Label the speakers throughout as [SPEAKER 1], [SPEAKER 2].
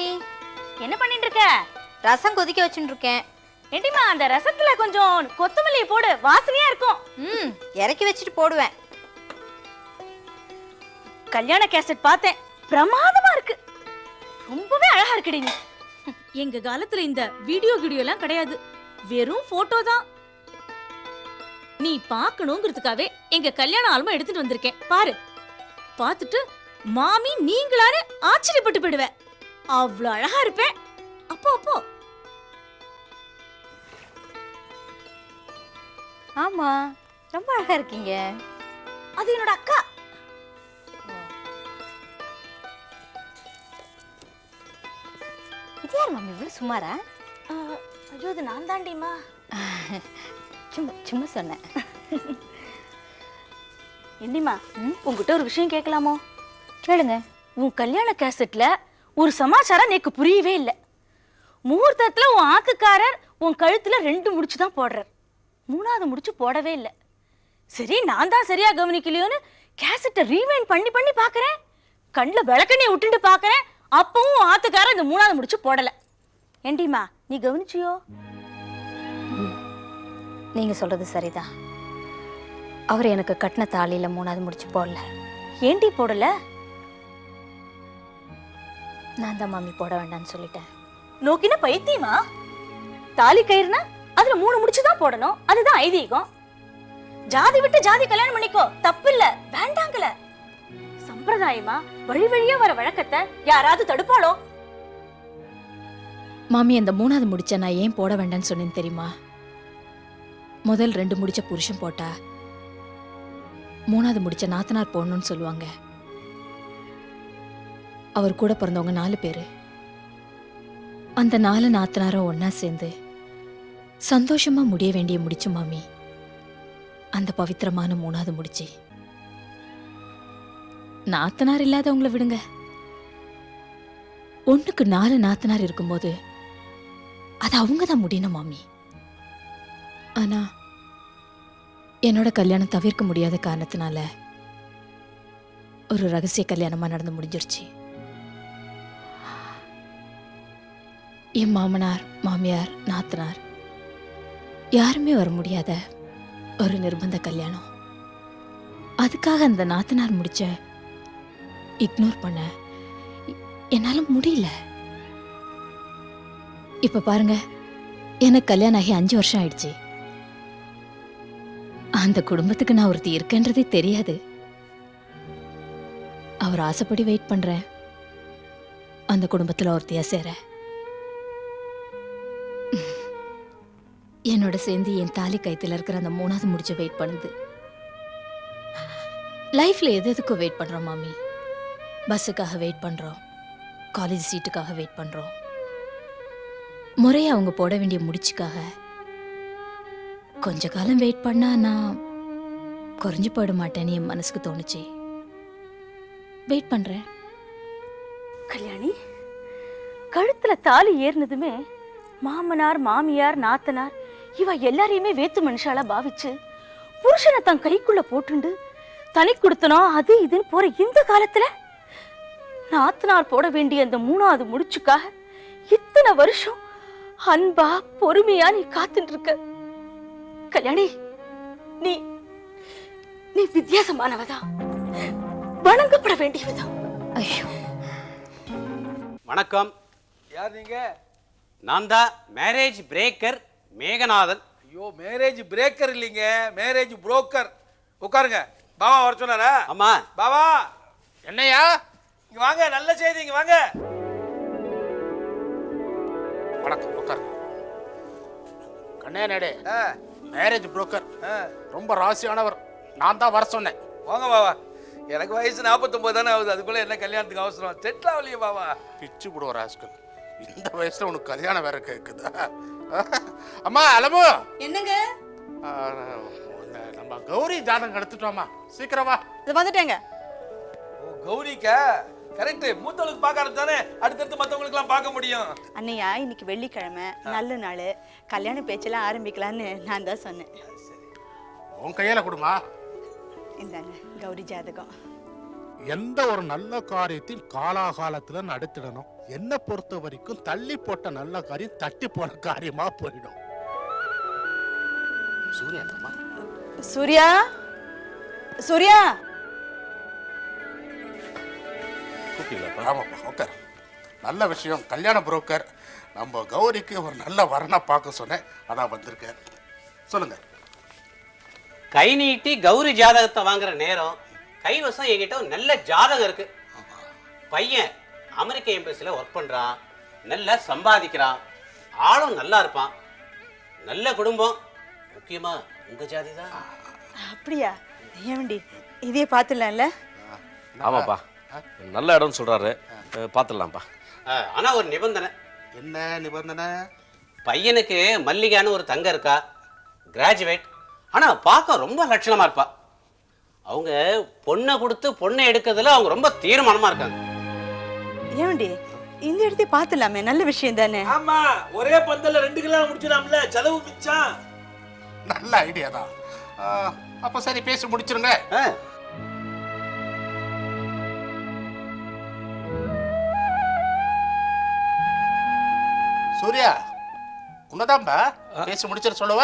[SPEAKER 1] மாமி
[SPEAKER 2] என்ன பண்ணிட்டு இருக்க
[SPEAKER 1] ரசம் கொதிக்க வச்சுட்டு இருக்கேன்
[SPEAKER 2] ஏண்டிமா அந்த ரசத்துல கொஞ்சம் கொத்தமல்லி போடு வாசனையா இருக்கும்.
[SPEAKER 1] ம் இறக்கி வச்சுட்டு போடுவேன்.
[SPEAKER 2] கல்யாண கேசட் பார்த்தேன் பிரமாதமா இருக்கு. ரொம்பவே அழகா இருக்குடி நீ.
[SPEAKER 3] எங்க காலத்துல இந்த வீடியோ வீடியோ எல்லாம் கிடையாது. வெறும் போட்டோ தான். நீ பார்க்கணுங்கிறதுக்காகவே எங்க கல்யாண ஆல்பம் எடுத்துட்டு வந்திருக்கேன். பாரு. பார்த்துட்டு மாமி நீங்களானே ஆச்சரியப்பட்டு போயிடுவ. அவ்வளவு அழகா இருப்பேன். அப்போ அப்போ.
[SPEAKER 1] ஆமா ரொம்ப அழகா இருக்கீங்க.
[SPEAKER 2] அது என்னோட அக்கா.
[SPEAKER 1] இது யார் மாமி? இவ்வளவு சுமாரா?
[SPEAKER 2] ஐயோ அது நான் தாண்டிமா
[SPEAKER 1] சும்மா சும்மா சொன்னேன்.
[SPEAKER 2] என்னடிமா உங்ககிட்ட ஒரு விஷயம் கேட்கலாமோ?
[SPEAKER 1] கேளுங்க.
[SPEAKER 2] உன் கல்யாண கேசட்ல ஒரு சமாச்சாரம் எனக்கு புரியவே இல்லை. முகூர்த்தத்துல உன் ஆக்குக்காரர் உன் கழுத்துல ரெண்டு முடிச்சு தான் போடுறார். மூணாவது முடிச்சு போடவே இல்லை. சரி நான் தான் சரியா கவனிக்கலையோன்னு கேசட்டை ரீவைண்ட் பண்ணி பண்ணி பார்க்கறேன் கண்ணில் விளக்கண்ணையை விட்டுட்டு பார்க்கறேன் அப்பவும் உன் ஆத்துக்காரர் இந்த மூணாவது முடிச்சு போடலை. ஏண்டிமா நீ கவனிச்சியோ?
[SPEAKER 1] நீங்க சொல்றது சரிதான். அவர் எனக்கு கட்டின தாலியில மூணாவது முடிச்சு போடல.
[SPEAKER 2] ஏண்டி போடல?
[SPEAKER 1] நான் தான் மாமி போட வேண்டாம்னு சொல்லிட்டேன்.
[SPEAKER 2] நோக்கின பைத்தியமா? தாலி கயிறுனா அதுல மூணு முடிச்சு தான் போடணும். அதுதான் ஐதீகம். ஜாதி விட்டு ஜாதி கல்யாணம் பண்ணிக்கோ. தப்பு இல்ல வேண்டாங்கல. சம்பிரதாயமா? வழி வழியா வர வழக்கத்தை யாராவது தடுப்பாளோ?
[SPEAKER 3] மாமி அந்த மூணாவது முடிச்ச நான் ஏன் போட வேண்டாம்னு சொன்னேன்னு தெரியுமா? முதல் ரெண்டு முடிச்ச புருஷன் போட்டா மூணாவது முடிச்ச நாத்தனார் போடணும்னு சொல்லுவாங்க. அவர் கூட பிறந்தவங்க நாலு பேர். அந்த நாலு நாத்தனாரும் ஒன்றா சேர்ந்து சந்தோஷமா முடிய வேண்டிய முடிச்சு மாமி. அந்த பவித்திரமான மூணாவது முடிச்சு. நாத்தனார் இல்லாதவங்கள விடுங்க. ஒன்றுக்கு நாலு நாத்தனார் இருக்கும்போது அது அவங்க தான் முடியணும் மாமி. ஆனா என்னோட கல்யாணம் தவிர்க்க முடியாத காரணத்தினால ஒரு ரகசிய கல்யாணமாக நடந்து முடிஞ்சிருச்சு. என் மாமனார் மாமியார் நாத்தனார். யாருமே வர முடியாத ஒரு நிர்பந்த கல்யாணம். அதுக்காக அந்த நாத்தனார் முடிச்ச இக்னோர் பண்ண என்னால் முடியல. இப்போ பாருங்க எனக்கு கல்யாணம் ஆகி அஞ்சு வருஷம் ஆயிடுச்சு. அந்த குடும்பத்துக்கு நான் ஒருத்தி இருக்கேன்றதே தெரியாது. அவர் ஆசைப்படி வெயிட் பண்றேன். அந்த குடும்பத்தில் ஒருத்தியாக சேர. என்னோட சேர்ந்து என் தாலி கைத்தில் இருக்கிற அந்த மூணாவது முடிச்சு வெயிட் பண்ணுது. லைஃப்பில் எது எதுக்கும் வெயிட் பண்ணுறோம் மாமி? பஸ்ஸுக்காக வெயிட் பண்ணுறோம் காலேஜ் சீட்டுக்காக வெயிட் பண்ணுறோம் முறையை அவங்க போட வேண்டிய முடிச்சுக்காக கொஞ்ச காலம் வெயிட் பண்ணா நான் குறைஞ்சு போயிட மாட்டேன்னு என் மனசுக்கு தோணுச்சு. வெயிட் பண்ணுறேன்
[SPEAKER 2] கல்யாணி கழுத்தில் தாலி ஏறினதுமே மாமனார் மாமியார் நாத்தனார் இவ எல்லாரையுமே வேத்து மனுஷாலா பாவிச்சு புருஷனை தன் கைக்குள்ள போட்டுண்டு தனி கொடுத்தனும் அது இதுன்னு போற இந்த காலத்துல? நாத்தனார் போட வேண்டிய அந்த மூணாவது முடிச்சுக்காக இத்தனை வருஷம் அன்பா பொறுமையா நீ காத்துட்டு இருக்க கல்யாணி நீ நீ வித்தியாசமானவதான் வணங்கப்பட வேண்டியவதான்
[SPEAKER 1] ஐயோ.
[SPEAKER 4] வணக்கம்.
[SPEAKER 5] யார் நீங்க?
[SPEAKER 4] நான் தான் மேரேஜ் பிரேக்கர் மேகநாதன்.
[SPEAKER 5] ஐயோ மேரேஜ் பிரேக்கர் இல்லைங்க. மேரேஜ் புரோக்கர் உட்காருங்க. பாபா வர சொன்னாரா?
[SPEAKER 4] அம்மா
[SPEAKER 5] பாபா.
[SPEAKER 6] என்னையா?
[SPEAKER 5] இங்க வாங்க நல்ல செய்தி இங்க வாங்க.
[SPEAKER 6] வணக்கம் உட்காருங்க. கண்ணே நேடே.
[SPEAKER 5] ஆ,
[SPEAKER 6] மேரேஜ் புரோக்கர்
[SPEAKER 5] ஆ,
[SPEAKER 6] ரொம்ப ராசியானவர். நான் தான் வர சொன்னேன்.
[SPEAKER 5] வாங்க பாபா. எனக்கு வயசு 49 தானே ஆகுது. அதுக்குள்ள என்ன கல்யாணத்துக்கு அவசரம்? செட்டில் ஆகலையே பாபா.
[SPEAKER 6] பிச்சு போடுவோம் ராஸ்கல். இந்த வயசுல உனக்கு கல்யாணம் வேற கேக்குதா? அம்மா அலமு.
[SPEAKER 7] என்னங்க?
[SPEAKER 6] நம்ம கௌரி ஜாதகம் எடுத்துட்டோமா சீக்கிரம் வா.
[SPEAKER 7] இது வந்துட்டேங்க.
[SPEAKER 5] ஓ கௌரிக்கா? கரெக்ட் மூத்தவளுக்கு பார்க்க ஆரம்பிச்சானே அடுத்தடுத்து மற்றவங்களுக்குலாம் பார்க்க முடியும்.
[SPEAKER 7] அண்ணையா இன்னைக்கு வெள்ளிக்கிழமை. நல்ல நாள். கல்யாண பேச்செல்லாம் ஆரம்பிக்கலான்னு நான் தான் சொன்னேன்.
[SPEAKER 6] உன் கையில கொடுமா.
[SPEAKER 7] இந்தாங்க கௌரி ஜாதகம்.
[SPEAKER 6] எந்த ஒரு நல்ல காரியத்தையும் காலாகாலத்துல நடத்திடணும். என்னை பொறுத்த வரைக்கும் தள்ளி போட்ட நல்ல காரியம் தட்டி போன காரியமா போயிடும். சூர்யா
[SPEAKER 8] சூர்யா? சூர்யா?
[SPEAKER 6] ஆமாப்பா உட்கார் நல்ல விஷயம். கல்யாண புரோக்கர். நம்ம கௌரிக்கு ஒரு நல்ல வரனை பார்க்க சொன்னேன். அதான் வந்திருக்கேன் சொல்லுங்க.
[SPEAKER 4] கை நீட்டி கௌரி ஜாதகத்தை வாங்குற நேரம் கைவசம் என்கிட்ட ஒரு நல்ல ஜாதகம் இருக்கு. பையன் அமெரிக்க எம்பசியில் ஒர்க் பண்றான். நல்லா சம்பாதிக்கிறான். ஆளும் நல்லா இருப்பான். நல்ல குடும்பம். முக்கியமா உங்க ஜாதி தான்.
[SPEAKER 8] அப்படியா? ஏன்டி இதே பார்த்துடலாம்ல?
[SPEAKER 9] ஆமாப்பா. நல்ல இடம்னு சொல்றாரு. பார்த்துடலாம்ப்பா.
[SPEAKER 4] ஆனா ஒரு நிபந்தனை.
[SPEAKER 6] என்ன நிபந்தனை?
[SPEAKER 4] பையனுக்கு மல்லிகான்னு ஒரு தங்க இருக்கா? கிராஜுவேட் ஆனா பார்க்க ரொம்ப லட்சணமா இருப்பா. அவங்க பொண்ணை கொடுத்து பொண்ணை எடுக்கிறதுல அவங்க ரொம்ப தீர்மானமா இருக்காங்க.
[SPEAKER 8] ஏன்டி? இந்த இடத்தை பார்த்துடலாமே. நல்ல விஷயம் தானே?
[SPEAKER 9] ஆமா ஒரே பந்தல்ல ரெண்டு கிலோ முடிச்சிடாமல செலவு மிச்சம்.
[SPEAKER 6] நல்ல ஐடியா தான். அப்ப சரி பேசி முடிச்சிருங்க.
[SPEAKER 4] ஆ,
[SPEAKER 6] சூர்யா உன்னதான்பா பேசி முடிச்சிட சொல்லுவ?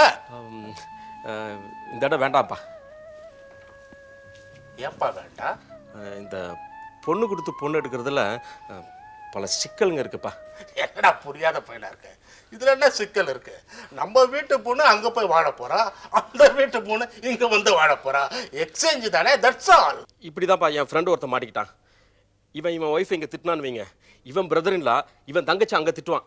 [SPEAKER 9] இந்த இடம் வேண்டாம்ப்பா.
[SPEAKER 6] ஏன்பா வேண்டாம்
[SPEAKER 9] அஹ், இந்த பொண்ணு கொடுத்து பொண்ணு எடுக்கிறதுல பல சிக்கலுங்க இருக்குப்பா.
[SPEAKER 6] என்னடா புரியாத பையனா இருக்கு? இதுல என்ன சிக்கல் இருக்கு? நம்ம வீட்டு பொண்ணு அங்க போய் வாழ போறா? அந்த வீட்டு பொண்ணு இங்க வந்து வாழ போறா? எக்ஸ்சேஞ்ச் தானே தட்ஸ் ஆல்
[SPEAKER 9] இப்படிதான்ப்பா என் ஃப்ரெண்டு ஒருத்தன் மாட்டிக்கிட்டான். இவன் இவன் ஒய்ஃப் இங்கே திட்டினான்னு வைங்க. இவன் பிரதர் இவன் தங்கச்சி அங்கே திட்டுவான்.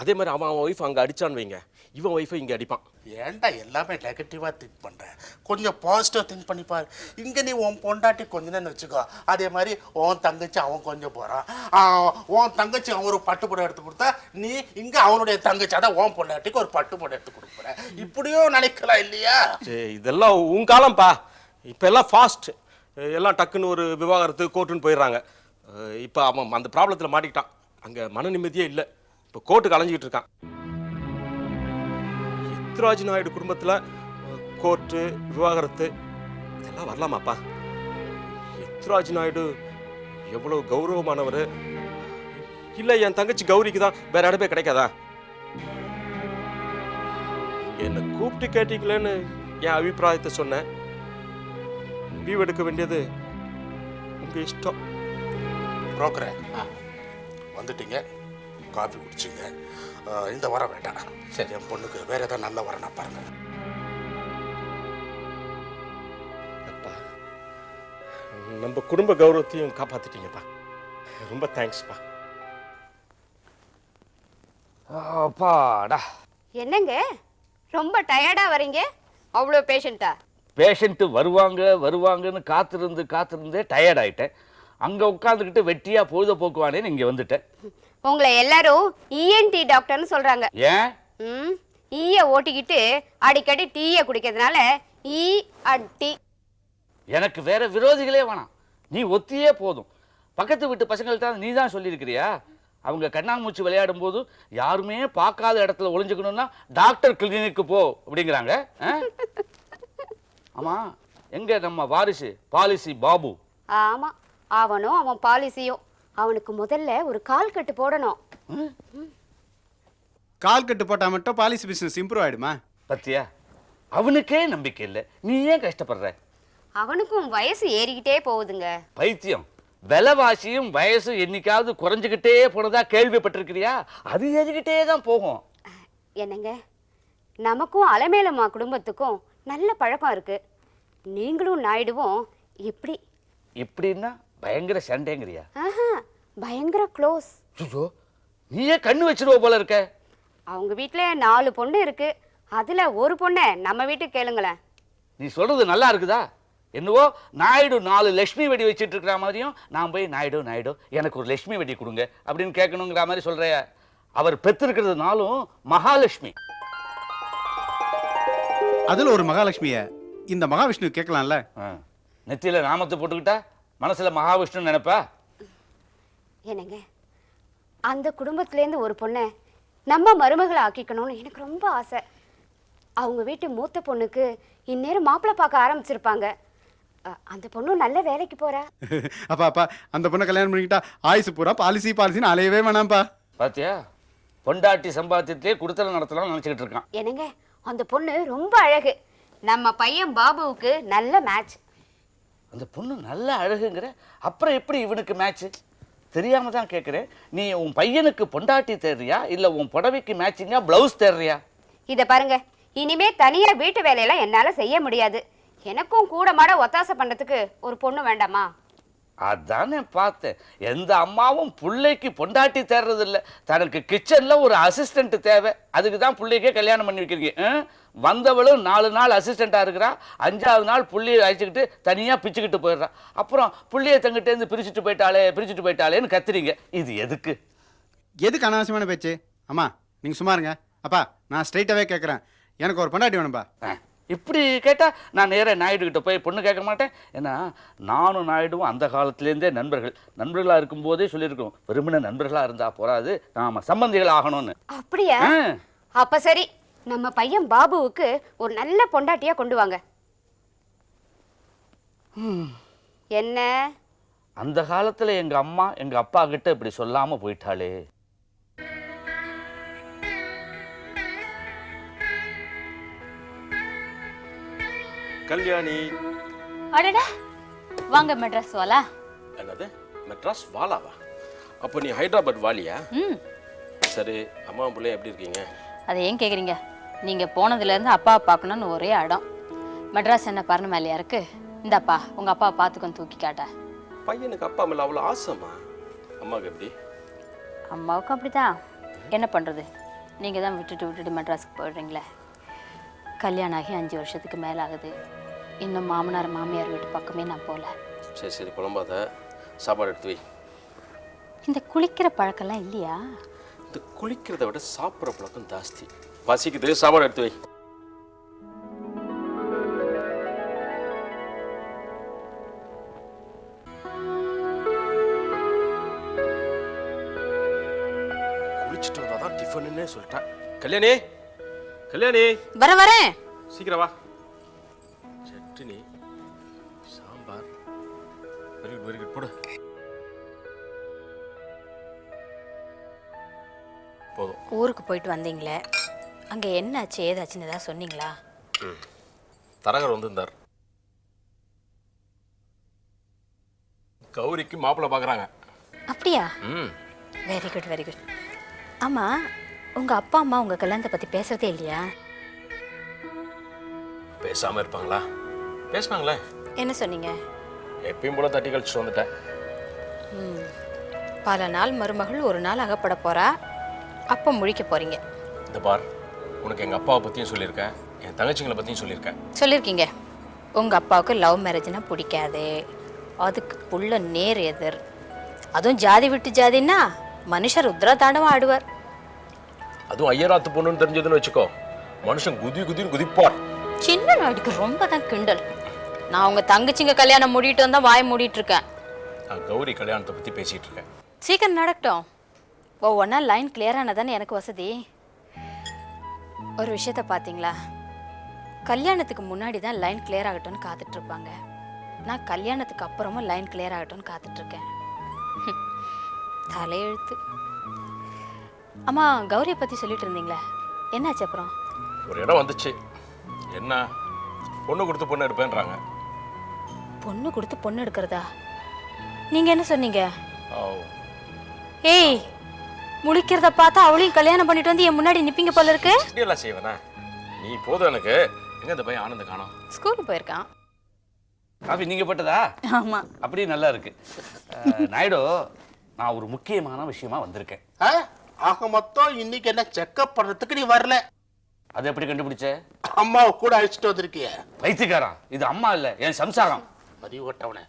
[SPEAKER 9] அதே மாதிரி அவன் அவன் ஒய்ஃப் அங்கே அடிச்சான்னு வைங்க. இவன் ஒய்ஃபை இங்கே அடிப்பான்.
[SPEAKER 6] ஏன்டா எல்லாமே நெகட்டிவா திங்க் பண்ற? கொஞ்சம் பாசிட்டிவா திங்க் பண்ணி பாரு. இங்க நீ உன் பொண்டாட்டி கொஞ்ச நேரம் வச்சுக்கோ. அதே மாதிரி உன் தங்கச்சி அவன் கொஞ்சம் போறான். ஆ, உன் தங்கச்சி அவன் ஒரு பட்டு புடவை எடுத்து கொடுத்தா நீ இங்க அவனுடைய தங்கச்சி அதான் உன் பொண்டாட்டிக்கு ஒரு பட்டு புடவை எடுத்து கொடுக்குற இப்படியும் நினைக்கலாம் இல்லையா?
[SPEAKER 9] சரி, இதெல்லாம் உன் காலம்ப்பா. இப்போ எல்லாம் ஃபாஸ்ட் எல்லாம் டக்குன்னு ஒரு விவாகரத்து கோர்ட்டுன்னு போயிடுறாங்க. இப்போ அவன் அந்த ப்ராப்ளத்தில் மாட்டிக்கிட்டான். அங்கே மன நிம்மதியே இல்லை. இப்போ கோர்ட்டுக்கு அலைஞ்சிக்கிட்டு இருக்கான். எத்ராஜ் நாயுடு குடும்பத்தில் கோர்ட்டு விவாகரத்து இதெல்லாம் வரலாமாப்பா? எத்ராஜ் நாயுடு எவ்வளோ கௌரவமானவர். இல்லை என் தங்கச்சி கௌரிக்கு தான் வேற இடமே கிடைக்காதா? என்னை கூப்பிட்டு கேட்டீங்களேன்னு என் அபிப்பிராயத்தை சொன்னேன். முடிவெடுக்க வேண்டியது உங்க இஷ்டம்.
[SPEAKER 6] புரோக்கரே. வந்துட்டீங்க. காஃபி குடிச்சிங்க. இந்த வர வேண்டாம்.
[SPEAKER 4] சரி.
[SPEAKER 6] என் பொண்ணுக்கு வேற ஏதாவது நல்ல வரனா பாருங்க.
[SPEAKER 9] அப்பா நம்ம குடும்ப கௌரவத்தையும் காப்பாத்திட்டீங்கப்பா. ரொம்ப தேங்க்ஸ்ப்பா
[SPEAKER 10] அப்பாடா.
[SPEAKER 11] என்னங்க? ரொம்ப டயர்டா வரீங்க? அவ்வளோ பேஷண்ட்டா
[SPEAKER 10] பேஷண்ட்டு வருவாங்க வருவாங்கன்னு காத்திருந்து காத்திருந்தே டயர்ட் ஆயிட்டேன். அங்கே உட்காந்துக்கிட்டு வெட்டியாக பொழுதுபோக்குவானேன்னு இங்கே வந்துட்டேன்.
[SPEAKER 11] உங்களை எல்லாரும் இஎன்டி டாக்டர்னு சொல்றாங்க.
[SPEAKER 10] ஏன்?
[SPEAKER 11] ம் ஈய ஓட்டிக்கிட்டு அடிக்கடி டீயை குடிக்கிறதுனால ஈ அட்டி
[SPEAKER 10] எனக்கு வேற விரோதிகளே வேணாம். நீ ஒத்தியே போதும். பக்கத்து வீட்டு பசங்கள்ட்ட நீ தான் சொல்லியிருக்கிறியா? அவங்க கண்ணாமூச்சி விளையாடும் போது யாருமே பார்க்காத இடத்துல ஒளிஞ்சுக்கணும்னா டாக்டர் கிளினிக்கு போ அப்படிங்கிறாங்க? ஆமா எங்க நம்ம வாரிசு பாலிசி பாபு?
[SPEAKER 11] ஆமா அவனும் அவன் பாலிசியும். அவனுக்கு முதல்ல ஒரு கால் கட்டு போடணும்.
[SPEAKER 12] கால் கட்டு போட்டா மட்டும் பாலிசி பிசினஸ் இம்ப்ரூவ் ஆயிடுமா?
[SPEAKER 10] பத்தியா? அவனுக்கே நம்பிக்கை இல்லை. நீ ஏன் கஷ்டப்படுற?
[SPEAKER 11] அவனுக்கும் வயசு ஏறிக்கிட்டே போகுதுங்க.
[SPEAKER 10] பைத்தியம். விலைவாசியும் வயசும் என்னைக்காவது குறைஞ்சுக்கிட்டே போனதா கேள்விப்பட்டிருக்கிறியா? அது ஏறிக்கிட்டே தான் போகும்.
[SPEAKER 11] என்னங்க? நமக்கும் அலமேலம்மா குடும்பத்துக்கும் நல்ல பழக்கம் இருக்கு. நீங்களும் நாயுடுவும் இப்படி.
[SPEAKER 10] இப்படின்னா பயங்கர சண்டைங்கிறியா?
[SPEAKER 11] ஆஹா பயங்கர க்ளோஸ்
[SPEAKER 10] ஐயோ நீயே கண்ணு வச்சிருவ போல இருக்க.
[SPEAKER 11] அவங்க வீட்டில் நாலு பொண்ணு இருக்கு. அதுல ஒரு பொண்ணை நம்ம வீட்டுக்கு கேளுங்களேன்.
[SPEAKER 10] நீ சொல்றது நல்லா இருக்குதா? என்னவோ நாயுடு நாலு லட்சுமி வெடி வச்சிட்டு இருக்கிற மாதிரியும் நான் போய் நாயுடு நாயுடு எனக்கு ஒரு லட்சுமி வெடி கொடுங்க அப்படின்னு கேட்கணுங்கிற மாதிரி சொல்ற அவர் பெற்றிருக்கிறது நாளும் மகாலட்சுமி.
[SPEAKER 12] அதுல ஒரு மகாலட்சுமிய இந்த மகாவிஷ்ணு கேட்கலாம்ல?
[SPEAKER 10] ஆ. நெத்தியில நாமத்தை போட்டுக்கிட்டா? மனசுல மகாவிஷ்ணு நினைப்பா?
[SPEAKER 11] என்னங்க? அந்த குடும்பத்துலேருந்து ஒரு பொண்ணை நம்ம மருமகளை ஆக்கிக்கணும்னு எனக்கு ரொம்ப ஆசை. அவங்க வீட்டு மூத்த பொண்ணுக்கு இந்நேரம் மாப்பிள்ளை பார்க்க ஆரம்பிச்சிருப்பாங்க. அ, அந்த பொண்ணு நல்ல வேலைக்கு போறா.
[SPEAKER 12] அப்பா அப்பா அந்த பொண்ணை கல்யாணம் பண்ணிக்கிட்டா ஆயுசு பூரா பாலிசி பாலிசின்னு அலையவே வேணாம்ப்பா.
[SPEAKER 10] பாத்தியா? பொண்டாட்டி சம்பாத்தியத்திலே குடுத்தல நடத்தலாம் நினச்சிக்கிட்டு இருக்கான்.
[SPEAKER 11] என்னங்க? அந்த பொண்ணு ரொம்ப அழகு. நம்ம பையன் பாபுவுக்கு நல்ல மேட்ச்
[SPEAKER 10] அந்த பொண்ணு நல்ல அழகுங்கிற அப்புறம் எப்படி இவனுக்கு மேட்ச்சு தெரியாமல் தான் கேட்குறேன் நீ உன் பையனுக்கு பொண்டாட்டி தேடுறியா? இல்லை உன் புடவைக்கு மேட்சிங்கா ப்ளவுஸ் தேடுறியா?
[SPEAKER 11] இதை பாருங்க. இனிமே தனியாக வீட்டு வேலையெல்லாம் என்னால் செய்ய முடியாது. எனக்கும் கூட மாட ஒத்தாசை பண்ணுறதுக்கு ஒரு பொண்ணு வேண்டாமா?
[SPEAKER 10] அதானே பார்த்தேன். எந்த அம்மாவும் பிள்ளைக்கு பொண்டாட்டி தேடுறது இல்ல தனக்கு கிச்சன்ல ஒரு அசிஸ்டன்ட் தேவை. அதுக்கு தான் பிள்ளைக்கே கல்யாணம் பண்ணி வைக்கிறீங்க? வந்தவளும் நாலு நாள் அசிஸ்டண்டா இருக்கிறா. அஞ்சாவது நாள் புள்ளைய அழைச்சிக்கிட்டு தனியா பிச்சுக்கிட்டு போயிடுறா. அப்புறம் புள்ளைய தங்கிட்டேருந்து பிரிச்சுட்டு போயிட்டாளே பிரிச்சுட்டு போயிட்டாளேன்னு கத்துறீங்க. இது எதுக்கு?
[SPEAKER 12] எதுக்கு அனாவசியமான பேச்சு? அம்மா நீங்கள் சும்மா இருங்க. அப்பா நான் ஸ்ட்ரைட்டாகவே கேட்குறேன் எனக்கு ஒரு பொண்டாட்டி வேணும்பா.
[SPEAKER 10] ஆ, இப்படி கேட்டா நான் நேரா நாயுடு கிட்ட போய் பொண்ணு கேட்க மாட்டேன். ஏன்னா நானும் நாயுடுவும் அந்த காலத்துலேருந்தே நண்பர்கள். நண்பர்களா இருக்கும்போதே சொல்லியிருக்கோம் வெறுமனே நண்பர்களா இருந்தா போறாது. நாம சம்பந்திகள் ஆகணும்னு.
[SPEAKER 11] அப்படியா. அப்ப சரி நம்ம பையன் பாபுவுக்கு ஒரு நல்ல பொண்டாட்டியா கொண்டு வாங்க. என்ன?
[SPEAKER 10] அந்த காலத்துல எங்க அம்மா எங்க அப்பா கிட்ட இப்படி சொல்லாம போயிட்டாளே.
[SPEAKER 9] கல்யாணி.
[SPEAKER 3] அடடா. வாங்க மெட்ராஸ் வாலா.
[SPEAKER 9] என்னது? மெட்ராஸ் வாலாவா? அப்போ நீ ஹைதராபாத் வாலியா?
[SPEAKER 3] ம்.
[SPEAKER 9] சரி அம்மா பிள்ளைய எப்படி இருக்கீங்க?
[SPEAKER 3] அதை ஏன் கேட்குறீங்க நீங்கள் போனதுலேருந்து அப்பாவை பார்க்கணுன்னு ஒரே இடம் மெட்ராஸ் என்ன பரண மேலையா இருக்கு? இந்தாப்பா உங்கள் அப்பாவை பார்த்துக்கொண்டு தூக்கி காட்ட.
[SPEAKER 9] பையனுக்கு அப்பா மேல அவ்வளோ ஆசைமா? அம்மாவுக்கு எப்படி?
[SPEAKER 3] அம்மாவுக்கும் அப்படிதான். என்ன பண்ணுறது நீங்கள் தான் விட்டுட்டு விட்டுட்டு மெட்ராஸுக்கு போயிடுறீங்களே. கல்யாணம் ஆகி அஞ்சு வருஷத்துக்கு மேலே ஆகுது இன்னும் மாமனார் மாமியார் வீட்டு பக்கமே நான் போகல.
[SPEAKER 9] சரி சரி புலம்பாத. சாப்பாடு எடுத்து வை.
[SPEAKER 3] இந்த குளிக்கிற பழக்கம்லாம் இல்லையா?
[SPEAKER 9] இந்த குளிக்கிறத விட சாப்பிட்ற பழக்கம் ஜாஸ்தி. பசிக்குது சாப்பாடு எடுத்து வை. குளிச்சுட்டு வந்தா தான் டிஃபனுன்னே சொல்லிட்டேன். கல்யாணி கல்யாணி.
[SPEAKER 3] வர வரேன்
[SPEAKER 9] சீக்கிரம் வா. Chutney sambar very good very good போடு. போதும்.
[SPEAKER 3] ஊருக்கு போயிட்டு வந்தீங்களே அங்கே என்னாச்சு ஏதாச்சுன்னு ஏதாவது சொன்னீங்களா?
[SPEAKER 9] தரகர் வந்திருந்தார். கௌரிக்கு மாப்பிள்ளை பார்க்குறாங்க.
[SPEAKER 3] அப்படியா?
[SPEAKER 9] ம்.
[SPEAKER 3] வெரி குட் வெரி குட் ஆமாம் உங்கள் அப்பா அம்மா உங்கள் கல்யாணத்தை பற்றி பேசுகிறதே இல்லையா?
[SPEAKER 9] பேசாமல் இருப்பாங்களா? பேசினாங்களே?
[SPEAKER 3] என்ன சொன்னீங்க?
[SPEAKER 9] எப்பயும் போல தட்டி கழிச்சுட்டு வந்துட்டேன்.
[SPEAKER 3] ம். பல நாள் மருமகள் ஒரு நாள் அகப்பட போகிறா அப்போ முழிக்க போகிறீங்க
[SPEAKER 9] இந்த பார் உனக்கு எங்கள் அப்பாவை பற்றியும் சொல்லியிருக்கேன் என் தங்கச்சிங்களை பற்றியும் சொல்லியிருக்கேன்.
[SPEAKER 3] சொல்லியிருக்கீங்க. உங்கள் அப்பாவுக்கு லவ் மேரேஜ்னா பிடிக்காது. அதுக்கு புள்ள நேர் எதிர். அதுவும் ஜாதி விட்டு ஜாதின்னா மனுஷர் ருத்ரா தாண்டவம் ஆடுவார்.
[SPEAKER 9] அதுவும் ஐயராத்து பொண்ணுன்னு தெரிஞ்சதுன்னு வச்சுக்கோ மனுஷன் குதி குதின்னு குதிப்பார்.
[SPEAKER 3] சின்ன நாடுக்கு ரொம்ப தான் கிண்டல். நான் உங்கள் தங்கச்சிங்க கல்யாணம் மூடிட்டு வந்தால் வாய் மூடிட்டு இருக்கேன்.
[SPEAKER 9] நான் கௌரி கல்யாணத்தை பற்றி பேசிகிட்டு இருக்கேன்.
[SPEAKER 3] சீக்கிரம் நடக்கட்டும். ஒவ்வொன்றா லைன் கிளியர் ஆனதானே எனக்கு வசதி. ஒரு விஷயத்த பார்த்தீங்களா கல்யாணத்துக்கு முன்னாடி தான் லைன் கிளியர் ஆகட்டும்னு காத்துட்டு இருப்பாங்க. நான் கல்யாணத்துக்கு அப்புறமும் லைன் கிளியர் ஆகட்டும்னு காத்துட்டு இருக்கேன். தலையெழுத்து. அம்மா கௌரியை பற்றி சொல்லிட்டு இருந்தீங்களே? என்னாச்சு அப்புறம்?
[SPEAKER 9] ஒரு இடம் வந்துச்சு. என்ன? பொண்ணு கொடுத்து பொண்ணு எடுப்பேன்றாங்க.
[SPEAKER 3] பொண்ணு கொடுத்து பொண்ணு எடுக்கிறதா? நீங்கள் என்ன சொன்னீங்க?
[SPEAKER 9] ஓ
[SPEAKER 3] ஏய் முழிக்கிறத பார்த்தா அவளையும் கல்யாணம் பண்ணிட்டு வந்து என் முன்னாடி நிப்பீங்க போல இருக்கு.
[SPEAKER 9] இப்படியெல்லாம் செய்வேனா? நீ போதும் எனக்கு. எங்க இந்த பையன் ஆனந்த காணோம்?
[SPEAKER 3] ஸ்கூலுக்கு போயிருக்கான்.
[SPEAKER 10] காஃபி நீங்க போட்டதா?
[SPEAKER 2] ஆமா.
[SPEAKER 10] அப்படியே நல்லா இருக்கு. நாயுடு நான் ஒரு முக்கியமான விஷயமா வந்திருக்கேன்.
[SPEAKER 6] ஆ? ஆக மொத்தம் இன்னைக்கு என்ன செக்கப் பண்றதுக்கு நீ வரல.
[SPEAKER 10] அதை எப்படி கண்டுபிடிச்ச?
[SPEAKER 6] அம்மாவை கூட அழைச்சிட்டு வந்திருக்கிய.
[SPEAKER 10] வைத்தியக்காரன். இது அம்மா இல்ல என் சம்சாரம்.
[SPEAKER 6] மதி ஓட்டவனே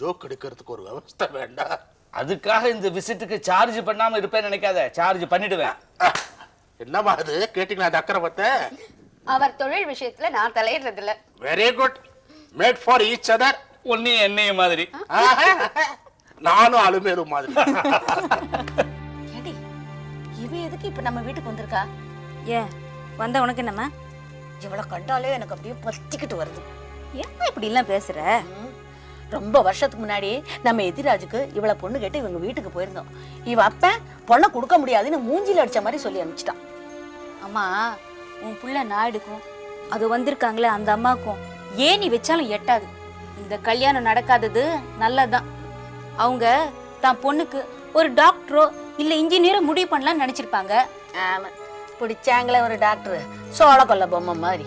[SPEAKER 6] ஜோக் எடுக்கிறதுக்கு ஒரு விவஸ்தை வேண்டாம்
[SPEAKER 10] அதுக்காக இந்த விசிட்டுக்கு சார்ஜ் பண்ணாம இருப்பேன்னு நினைக்காத. சார்ஜ் பண்ணிடுவேன்.
[SPEAKER 6] என்னம்மா அது? கேட்டீங்களா அந்த அக்கறை பத்த
[SPEAKER 11] அவர் தொழில் விஷயத்துல நான் தலையிடுறது இல்ல
[SPEAKER 6] very good made for each other
[SPEAKER 10] ஒன்னையும் என்னையும் மாதிரி.
[SPEAKER 6] நானும் அலுமேலும் மாதிரி.
[SPEAKER 2] ஏடி இவ எதுக்கு இப்ப நம்ம வீட்டுக்கு வந்திருக்கா? ஏன் வந்த உனக்கு என்னம்மா? இவளை கண்டாலே எனக்கு அப்படியே பத்திக்கிட்டு வருது.
[SPEAKER 8] ஏன் இப்படி எல்லாம் பேசுற? ரொம்ப வருஷத்துக்கு முன்னாடி நம்ம எதிராஜுக்கு இவள பொண்ணு கேட்டு இவங்க வீட்டுக்கு போயிருந்தோம். இவ அப்பன் பொண்ணை கொடுக்க முடியாதுன்னு மூஞ்சில அடிச்ச மாதிரி சொல்லி அனுப்பிச்சிட்டான்.
[SPEAKER 3] அம்மா உன் புள்ள நாயுடுக்கும் அது வந்திருக்காங்களே அந்த அம்மாக்கும் ஏன் நீ வச்சாலும் எட்டாது. இந்த கல்யாணம் நடக்காதது நல்லதுதான். அவங்க தான் பொண்ணுக்கு ஒரு டாக்டரோ இல்ல இன்ஜினியரோ முடிவு பண்ணலாம்னு நினைச்சிருப்பாங்க.
[SPEAKER 8] ஆமா பிடிச்சாங்களே ஒரு டாக்டர் சோழ கொல்ல பொம்மை மாதிரி.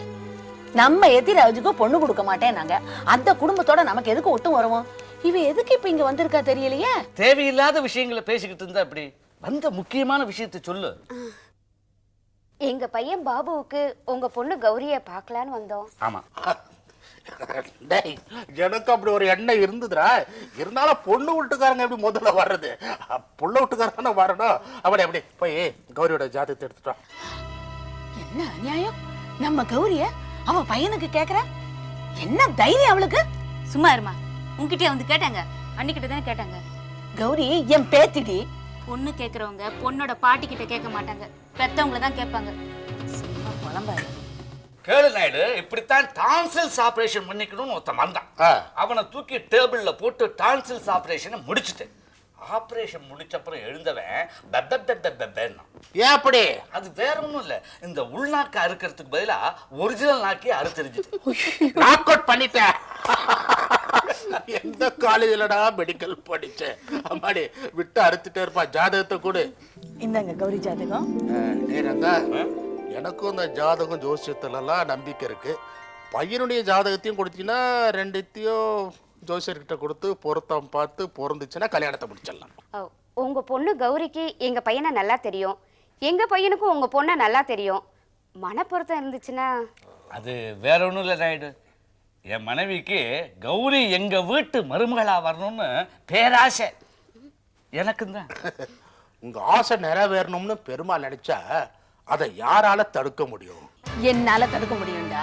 [SPEAKER 8] நம்ம எதிராஜுக்கு பொண்ணு கொடுக்க மாட்டேன்னாங்க. அந்த குடும்பத்தோட நமக்கு எதுக்கு ஒட்டும் வருவோம்? இவ எதுக்கு இப்ப இங்க வந்திருக்கா தெரியலையே?
[SPEAKER 10] தேவையில்லாத விஷயங்களை பேசிக்கிட்டு இருந்தா அப்படி வந்த முக்கியமான விஷயத்தை சொல்லு.
[SPEAKER 11] எங்க பையன் பாபுவுக்கு உங்க பொண்ணு கௌரிய பார்க்கலான்னு வந்தோம்.
[SPEAKER 10] ஆமா.
[SPEAKER 6] டேய் எனக்கு அப்படி ஒரு எண்ணம் இருந்ததுடா. இருந்தாலும் பொண்ணு வீட்டுக்காரங்க எப்படி முதல்ல வர்றது? புள்ள வீட்டுக்காரங்க வரணும். அப்படி அப்படி. போய் கௌரியோட ஜாதகத்தை எடுத்துட்டோம்
[SPEAKER 8] என்ன அநியாயம்? நம்ம கௌரிய அவ பையனுக்கு கேக்குற? என்ன தைரியம் அவளுக்கு?
[SPEAKER 3] சும்மா இருமா. உன்கிட்டயே வந்து கேட்டாங்க. அன்னிக்கிட்ட தானே கேட்டாங்க.
[SPEAKER 8] கௌரி என் பேத்திடி?
[SPEAKER 3] பொண்ணு கேக்குறவங்க பொண்ணோட பாட்டி கிட்ட கேட்க மாட்டாங்க. பெத்தவங்கள தான் கேட்பாங்க. சும்மா புலம்பாரு
[SPEAKER 10] கேளு நாயுடு இப்படித்தான் டான்சில்ஸ் ஆபரேஷன் பண்ணிக்கணும்னு ஒருத்தன் வந்தான். அவனை தூக்கி டேபிள்ல போட்டு டான்சில்ஸ் ஆபரேஷனை முடிச்சிட்டேன். ஆபரேஷன் முடிச்சப்புறம் எழுந்தவன் பெப்பெப்பெப்பெப்பேன்னா
[SPEAKER 6] ஏன் அப்படி?
[SPEAKER 10] அது வேற ஒண்ணும் இல்ல. இந்த உள்நாக்கு அறுக்கிறதுக்கு பதிலா ஒரிஜினல் நாக்கே அறுத்தெரிஞ்சிட்டு
[SPEAKER 6] நாக் அவுட் பண்ணிட்டேன். எந்த காலேஜ்லடா மெடிக்கல் படிச்சேன். அம்மாடி விட்டு அறுத்துட்டே இருப்பா. ஜாதகத்தை கொடு.
[SPEAKER 8] இந்தாங்க கௌரி ஜாதகம்.
[SPEAKER 6] ரங்கா எனக்கும் இந்த ஜாதகம் ஜோசியத்துலலாம் நம்பிக்கை இருக்கு. பையனுடைய ஜாதகத்தையும் கொடுத்தீங்கன்னா ரெண்டுத்தையும் ஜோசியர்கிட்ட கொடுத்து பொருத்தம் பார்த்து பொருந்துச்சுன்னா கல்யாணத்தை முடிச்சிடலாம்.
[SPEAKER 11] ஓ, உங்க பொண்ணு கௌரிக்கு எங்க பையனை நல்லா தெரியும். எங்க பையனுக்கும் உங்க பொண்ணை நல்லா தெரியும். மனப்பொருத்தம் இருந்துச்சுன்னா?
[SPEAKER 10] அது வேற ஒண்ணும் இல்ல நாயுடு. என் மனைவிக்கு கௌரி எங்க வீட்டு மருமகளா வரணும்னு பேராசை. எனக்கும் தான்
[SPEAKER 6] உங்க ஆசை நிறைவேறணும்னு பெருமாள் நினைச்சா அதை யாரால தடுக்க முடியும்?
[SPEAKER 8] என்னால தடுக்க முடியும்டா.